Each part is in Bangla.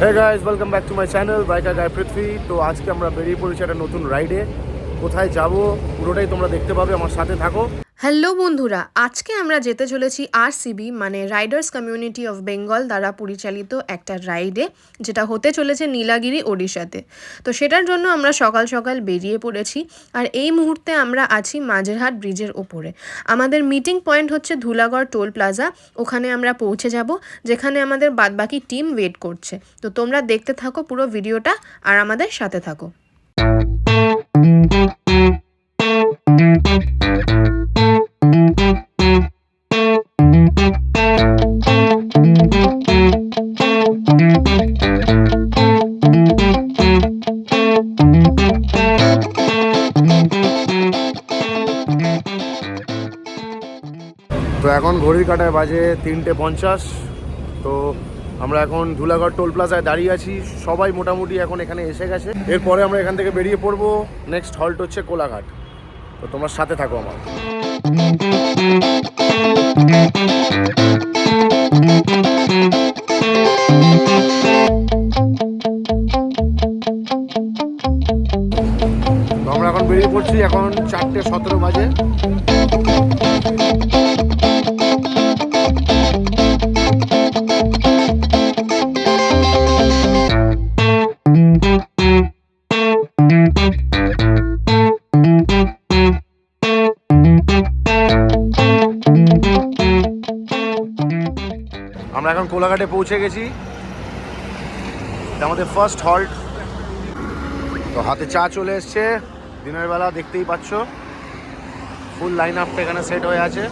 Hey guys welcome back to my channel biker guy Prithvi তো আজকে আমরা বেরিয়ে পড়েছি একটা নতুন রাইডে কোথায় যাব? পুরোটাই তোমরা দেখতে পাবে, আমার সাথে থাকো। হ্যালো বন্ধুরা, আজকে আমরা যেতে চলেছি আরসিবি মানে রাইডার্স কমিউনিটি অফ বেঙ্গল দ্বারা পরিচালিত একটা রাইডে যেটা হতে চলেছে নীলাগিরি, ওড়িশাতে। তো সেটার জন্য আমরা সকাল সকাল বেরিয়ে পড়েছি, আর এই মুহূর্তে আমরা আছি মাঝেরহাট ব্রিজের ওপরে। আমাদের মিটিং পয়েন্ট হচ্ছে ধুলাগড় টোল প্লাজা, ওখানে আমরা পৌঁছে যাব, যেখানে আমাদের বাদবাকি টিম ওয়েট করছে। তো তোমরা দেখতে থাকো পুরো ভিডিওটা, আর আমাদের সাথে থাকো। ঘড়ির কাটায় বাজে তিনটে পঞ্চাশ। তো আমরা এখন ধুলাগড় টোল প্লাজায় দাঁড়িয়ে আছি। সবাই মোটামুটি এখন এখানে এসে গেছে। এরপরে আমরা এখান থেকে বেরিয়ে পড়ব। নেক্সট হল্ট হচ্ছে কোলাঘাট। তো তোমার সাথে থাকো আমার। কোলাঘাটে পৌঁছে গেছি। আমাদের ফার্স্ট হল্ট তো হাতে চা চলে এসছে। দিনের বেলা দেখতেই পাচ্ছ। ফুল লাইন আপটা এখানে সেট হয়ে আছে।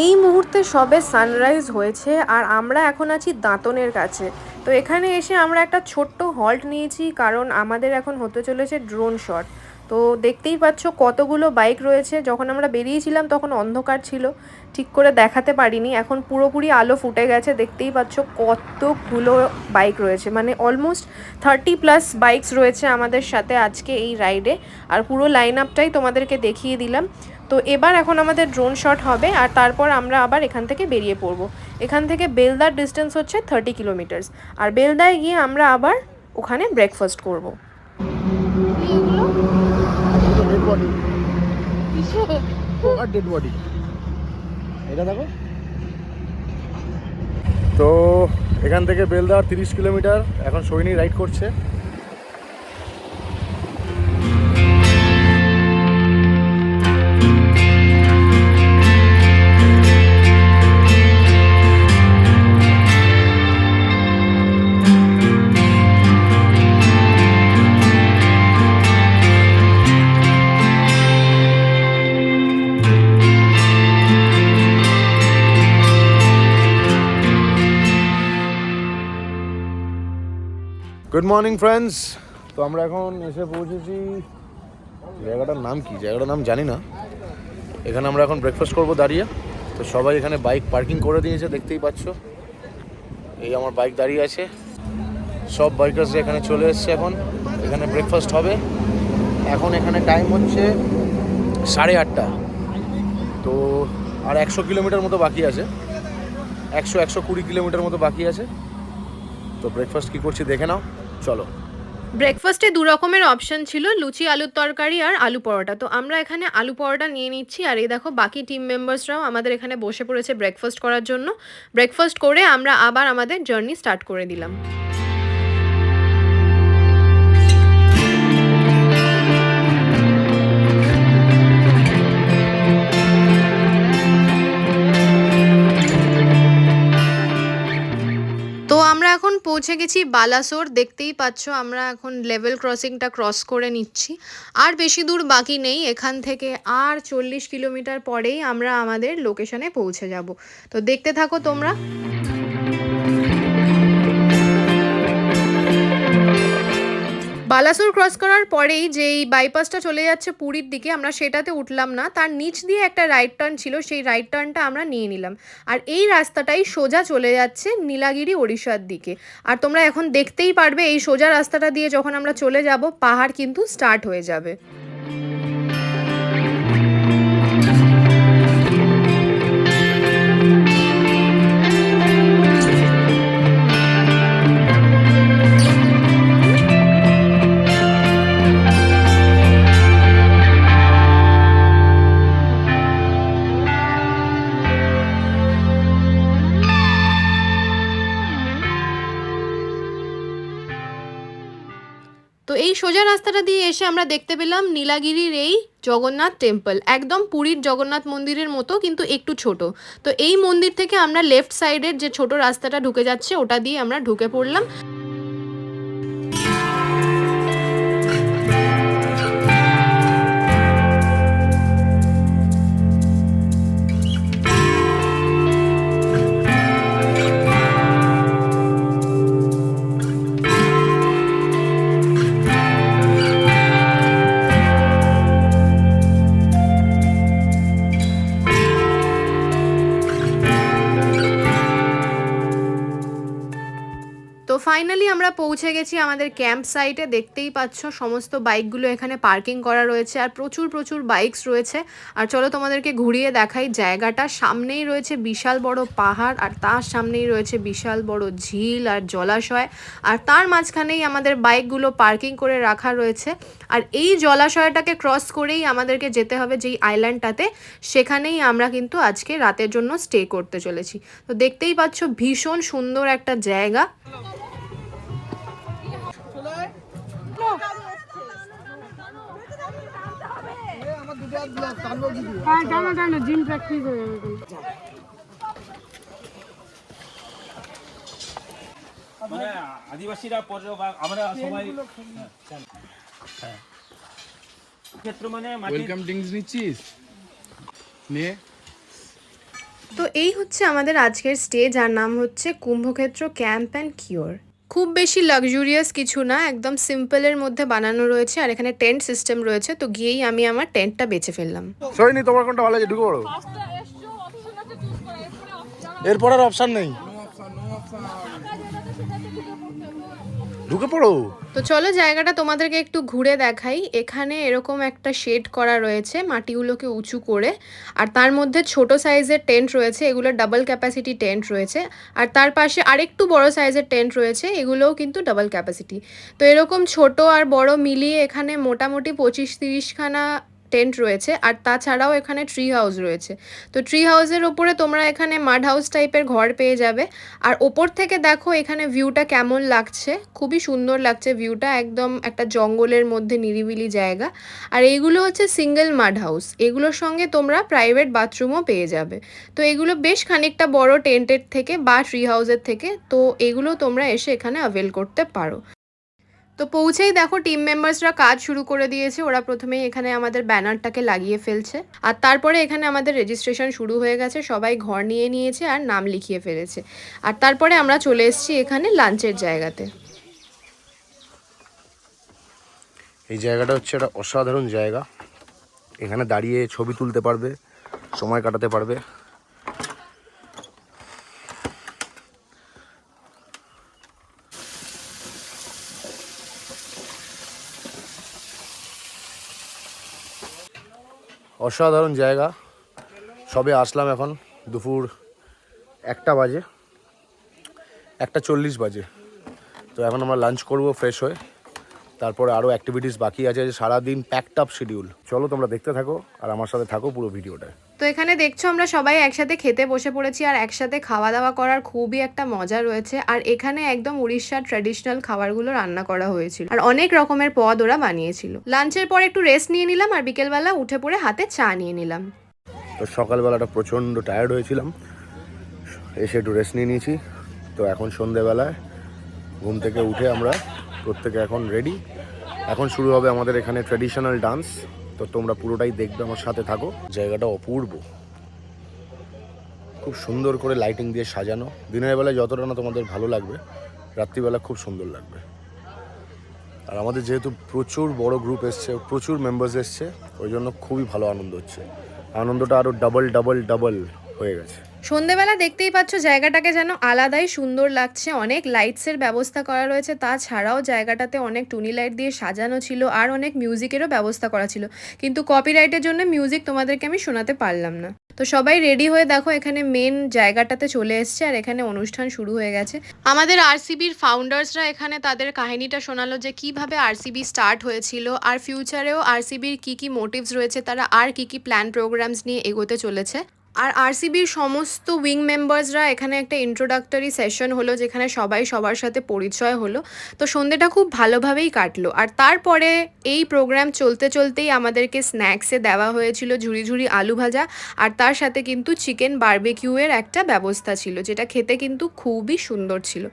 এই মুহূর্তে সবে সানরাইজ হয়েছে আর আমরা এখন আছি দাঁতনের কাছে। তো এখানে এসে আমরা একটা ছোট্ট হল্ট নিয়েছি কারণ আমাদের এখন হতে চলেছে ড্রোন শট তো দেখতেই পাচ্ছ কতগুলো বাইক রয়েছে। যখন আমরা বেরিয়েছিলাম তখন অন্ধকার ছিল। ঠিক করে দেখাতে পারিনি। এখন পুরোপুরি আলো ফুটে গেছে। দেখতেই পাচ্ছ কতগুলো বাইক রয়েছে। মানে অলমোস্ট থার্টি প্লাস বাইকস রয়েছে আমাদের সাথে আজকে এই রাইডে আর পুরো লাইন আপটাই তোমাদেরকে দেখিয়ে দিলাম। তো এবার এখন আমাদের ড্রোন শট হবে আর তারপর আমরা আবার এখান থেকে বেরিয়ে পড়ব এখান থেকে বেলদার ডিস্টেন্স হচ্ছে থার্টি কিলোমিটার্স আর বেলদায় গিয়ে আমরা আবার ওখানে ব্রেকফাস্ট করব। তো এখান থেকে বেলদার তিরিশ কিলোমিটার এখন সৈনী রাইড করছে গুড মর্নিং ফ্রেন্ডস তো আমরা এখন এসে পৌঁছেছি। জায়গাটার নাম কি? জায়গাটার নাম জানি না। এখানে আমরা এখন ব্রেকফাস্ট করব দাঁড়িয়ে। তো সবাই এখানে বাইক পার্কিং করে দিয়েছে, দেখতেই পাচ্ছ। এই আমার বাইক দাঁড়িয়ে আছে। সব বাইকার্স এখানে চলে এসছে এখন। এখানে ব্রেকফাস্ট হবে। এখন এখানে টাইম হচ্ছে সাড়ে আটটা। তো আর একশো কিলোমিটার মতো বাকি আছে। একশো একশো কুড়ি কিলোমিটার মতো বাকি আছে। তো ব্রেকফাস্ট কী করছি দেখে নাও। চলো। ব্রেকফাস্টে দু রকমের অপশন ছিল, লুচি, আলুর তরকারি আর আলু পরোটা। তো আমরা এখানে আলু পরোটা নিয়ে নিচ্ছি, আর এই দেখো বাকি টিম মেম্বার্সরাও আমাদের এখানে বসে পড়েছে ব্রেকফাস্ট করার জন্য। ব্রেকফাস্ট করে আমরা আবার আমাদের জার্নি স্টার্ট করে দিলাম। পৌঁছে গেছি বালাসোর, দেখতেই পাচ্ছ আমরা এখন লেভেল ক্রসিংটা ক্রস করে নিচ্ছি। আর বেশি দূর বাকি নেই, এখান থেকে আর চল্লিশ কিলোমিটার পরেই আমরা আমাদের লোকেশনে পৌঁছে যাব। তো দেখতে থাকো তোমরা। বালাসোর ক্রস করার পরেই যেই বাইপাসটা চলে যাচ্ছে পুরীর দিকে, আমরা সেটাতে উঠলাম না। তার নিচ দিয়ে একটা রাইট টার্ন ছিল, সেই রাইট টার্নটা আমরা নিয়ে নিলাম। আর এই রাস্তাটাই সোজা চলে যাচ্ছে নীলাগিরি, ওড়িশার দিকে। আর তোমরা এখন দেখতেই পারবে, এই সোজা রাস্তাটা দিয়ে যখন আমরা চলে যাব, পাহাড় কিন্তু স্টার্ট হয়ে যাবে। রাস্তাটা দিয়ে এসে আমরা দেখতে পেলাম নীলাগিরির এই জগন্নাথ টেম্পল। একদম পুরীর জগন্নাথ মন্দিরের মতো, কিন্তু একটু ছোট। তো এই মন্দির থেকে আমরা লেফট সাইডের যে ছোট রাস্তাটা ঢুকে যাচ্ছে, ওটা দিয়ে আমরা ঢুকে পড়লাম। আমরা পৌঁছে গেছি আমাদের ক্যাম্প সাইটে, দেখতেই পাচ্ছ সমস্ত বাইকগুলো এখানে পার্কিং করা রয়েছে আর প্রচুর প্রচুর বাইকস রয়েছে। আর চলো তোমাদেরকে ঘুরিয়ে দেখাই জায়গাটা। সামনেই রয়েছে বিশাল বড় পাহাড় আর তার সামনেই রয়েছে বিশাল বড় ঝিল আর জলাশয়। আর তার মাঝখানেই আমাদের বাইকগুলো পার্কিং করে রাখা রয়েছে। আর এই জলাশয়টাকে ক্রস করেই আমাদেরকে যেতে হবে যেই আইল্যান্ডটাতে। সেখানেই আমরা কিন্তু আজকে রাতের জন্য স্টে করতে চলেছি। তো দেখতেই পাচ্ছ ভীষণ সুন্দর একটা জায়গা। হ্যাঁ টানো টানো জিম প্র্যাকটিস হয়ে যাবে মানে আদিবাসীরা আমরা সবাই হ্যাঁ, হ্যাঁ। ক্ষেত্র মানে ওয়েলকাম ড্রিঙ্কস নিচ্ছিস? নিয়ে তো এই হচ্ছে আমাদের আজকের স্টে যার নাম হচ্ছে কুম্ভক্ষেত্র ক্যাম্প অ্যান্ড কিওর খুব বেশি লাক্সুরিয়াস কিছু না একদম সিম্পলের মধ্যে বানানো রয়েছে আর এখানে টেন্ট সিস্টেম রয়েছে তো গিয়েই আমি আমার টেন্টটা বেছে ফেললাম। সরি তোমার কোনটা ভালো লাগে ঢুকে পড়ো। এরপর আর অপশন নেই। ঢুকে পড়ো। তো চলো জায়গাটা তোমাদেরকে একটু ঘুরে দেখাই। এখানে এরকম একটা শেড করা রয়েছে মাটিগুলোকে উঁচু করে। আর তার মধ্যে ছোট সাইজের টেন্ট রয়েছে, এগুলো ডাবল ক্যাপাসিটি টেন্ট রয়েছে। আর তার পাশে আরেকটু বড় সাইজের টেন্ট রয়েছে, এগুলোও কিন্তু ডাবল ক্যাপাসিটি তো এরকম ছোট আর বড় মিলিয়ে এখানে মোটামুটি পঁচিশ তিরিশখানা টেন্ট রয়েছে আর তাছাড়াও এখানে ট্রি হাউস রয়েছে। তো ট্রি হাউসের ওপরে তোমরা এখানে মাড হাউস টাইপের ঘর পেয়ে যাবে। আর ওপর থেকে দেখো এখানে ভিউটা কেমন লাগছে। খুবই সুন্দর লাগছে ভিউটা একদম একটা জঙ্গলের মধ্যে নিরিবিলি জায়গা। আর এইগুলো হচ্ছে সিঙ্গেল মাড হাউস এগুলোর সঙ্গে তোমরা প্রাইভেট বাথরুমও পেয়ে যাবে। তো এগুলো বেশ খানিকটা বড় টেন্টের থেকে বা ট্রি হাউসের থেকে, তো এগুলো তোমরা এসে এখানে অ্যাভেল করতে পারো। তো পৌঁছেই দেখো টিম মেম্বার্সরা কাজ শুরু করে দিয়েছে। ওরা প্রথমেই এখানে আমাদের ব্যানারটাকে লাগিয়ে ফেলছে। আর তারপরে এখানে আমাদের রেজিস্ট্রেশন শুরু হয়ে গেছে। সবাই ঘর নিয়ে নিয়েছে আর নাম লিখিয়ে ফেলেছে। আর তারপরে আমরা চলে এসেছি এখানে লাঞ্চের জায়গাতে। এই জায়গাটা হচ্ছে একটা অসাধারণ জায়গা। এখানে দাঁড়িয়ে ছবি তুলতে পারবে, সময় কাটাতে পারবে। অসাধারণ জায়গা। সবে আসলাম এখন দুপুর একটা বাজে। একটা চল্লিশ বাজে। তো এখন আমরা লাঞ্চ করব ফ্রেশ হয়ে। তারপরে আরও অ্যাক্টিভিটিস বাকি আছে যে সারাদিন প্যাকড আপ শিডিউল চলো তোমরা দেখতে থাকো আর আমার সাথে থাকো পুরো ভিডিওটা তো এখানে দেখছ আমরা সবাই একসাথে খেতে বসে পড়েছি আর একসাথে খাওয়া দাওয়া করার খুবই একটা মজা রয়েছে। আর এখানে একদম উড়িষ্যার ট্র্যাডিশনাল খাবারগুলো রান্না করা হয়েছিল। আর অনেক রকমের পদ ওরা বানিয়েছিল। লাঞ্চের পর একটু রেস্ট নিয়ে নিলাম আর বিকেলবেলা উঠে পড়ে হাতে চা নিয়ে নিলাম। তো সকালবেলাটা প্রচণ্ড টায়ার্ড হয়েছিলাম। এসে একটু রেস্ট নিয়ে নিয়েছি। তো এখন সন্ধেবেলায় ঘুম থেকে উঠে আমরা প্রত্যেকে এখন রেডি এখন শুরু হবে আমাদের এখানে ট্র্যাডিশনাল ডান্স তো তোমরা পুরোটাই দেখবে, আমার সাথে থাকো। জায়গাটা অপূর্ব। খুব সুন্দর করে লাইটিং দিয়ে সাজানো। দিনের বেলা যতটা না তোমাদের ভালো লাগবে, রাত্রিবেলা খুব সুন্দর লাগবে। আর আমাদের যেহেতু প্রচুর বড় গ্রুপ এসছে, প্রচুর মেম্বার্স এসছে, ওই জন্য খুবই ভালো আনন্দ হচ্ছে। আনন্দটা আরও ডাবল ডাবল ডাবল হয়ে গেছে। সন্ধেবেলা দেখতেই পাচ্ছ জায়গাটাকে যেন আলাদাই সুন্দর লাগছে। অনেক লাইটসের ব্যবস্থা করা রয়েছে। তাছাড়াও জায়গাটাতে অনেক টুনি লাইট দিয়ে সাজানো ছিল আর অনেক মিউজিকেরও ব্যবস্থা করা ছিল। কিন্তু কপিরাইটের জন্য মিউজিক তোমাদেরকে আমি শোনাতে পারলাম না। তো সবাই রেডি হয়ে দেখো এখানে মেন জায়গাটাতে চলে এসছে আর এখানে অনুষ্ঠান শুরু হয়ে গেছে। আমাদের আরসিবির ফাউন্ডার্সরা এখানে তাদের কাহিনীটা শোনালো যে কীভাবে আরসিবি স্টার্ট হয়েছিল আর ফিউচারেও আরসিবির কি কি মোটিভস রয়েছে, তারা আর কি কি প্ল্যান প্রোগ্রামস নিয়ে এগোতে চলেছে। আর আরসিবির সমস্ত উইং মেম্বার্সরা এখানে একটা ইন্ট্রোডাক্টরি সেশন হলো, যেখানে সবাই সবার সাথে পরিচয় হলো। তো সন্ধ্যেটা খুব ভালোভাবেই কাটলো। আর তারপরে এই প্রোগ্রাম চলতে চলতেই আমাদেরকে স্ন্যাক্সে দেওয়া হয়েছিল, ঝুড়ি ঝুড়ি আলু ভাজা। আর তার সাথে কিন্তু চিকেন বারবেকিউয়ের একটা ব্যবস্থা ছিল, যেটা খেতে কিন্তু খুবই সুন্দর ছিল।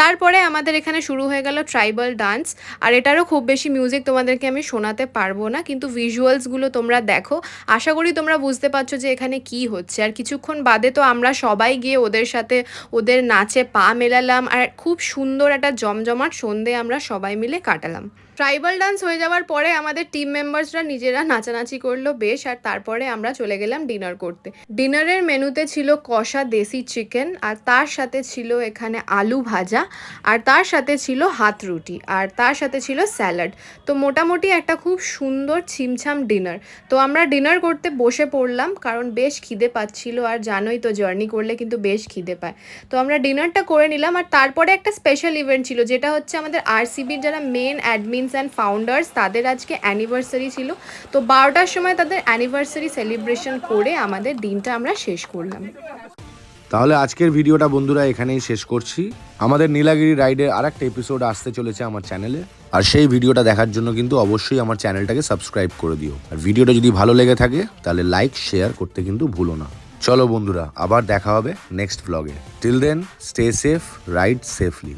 তারপরে আমাদের এখানে শুরু হয়ে গেল ট্রাইবাল ডান্স আর এটারও খুব বেশি মিউজিক তোমাদেরকে আমি শোনাতে পারব না, কিন্তু ভিজুয়ালসগুলো তোমরা দেখো। আশা করি তোমরা বুঝতে পারছ যে এখানে কি হচ্ছে। আর কিছুক্ষণ বাদে তো আমরা সবাই গিয়ে ওদের সাথে ওদের নাচে পা মেলালাম। আর খুব সুন্দর একটা জমজমাট সন্ধে আমরা সবাই মিলে কাটালাম। ট্রাইবাল ডান্স হয়ে যাওয়ার পরে আমাদের টিম মেম্বার্সরা নিজেরা নাচানাচি করল বেশ, আর তারপরে আমরা চলে গেলাম ডিনার করতে। ডিনারের মেনুতে ছিল কষা দেশি চিকেন, আর তার সাথে ছিল এখানে আলু ভাজা, আর তার সাথে ছিল হাত রুটি, আর তার সাথে ছিল স্যালাড। তো মোটামুটি একটা খুব সুন্দর ছিমছাম ডিনার। তো আমরা ডিনার করতে বসে পড়লাম, কারণ বেশ খিদে পাচ্ছিল, আর জানোই তো জার্নি করলে কিন্তু বেশ খিদে পায়। তো আমরা ডিনারটা করে নিলাম, আর তারপরে একটা স্পেশাল ইভেন্ট ছিল, যেটা হচ্ছে আমাদের আরসিবির যারা মেন অ্যাডমিনস অ্যান্ড ফাউন্ডার্স তাদের আজকে অ্যানিভার্সারি ছিল। তো বারোটার সময় তাদের অ্যানিভার্সারি সেলিব্রেশন করে আমাদের দিনটা আমরা শেষ করলাম। তাহলে আজকের ভিডিওটা বন্ধুরা এখানেই শেষ করছি। আমাদের নীলাগিরি রাইডের আর একটা এপিসোড আসতে চলেছে আমার চ্যানেলে আর সেই ভিডিওটা দেখার জন্য কিন্তু অবশ্যই আমার চ্যানেলটাকে সাবস্ক্রাইব করে দিও। আর ভিডিওটা যদি ভালো লেগে থাকে, তাহলে লাইক শেয়ার করতে কিন্তু ভুলো না। চলো বন্ধুরা, আবার দেখা হবে নেক্সট ব্লগে till then stay safe ride safely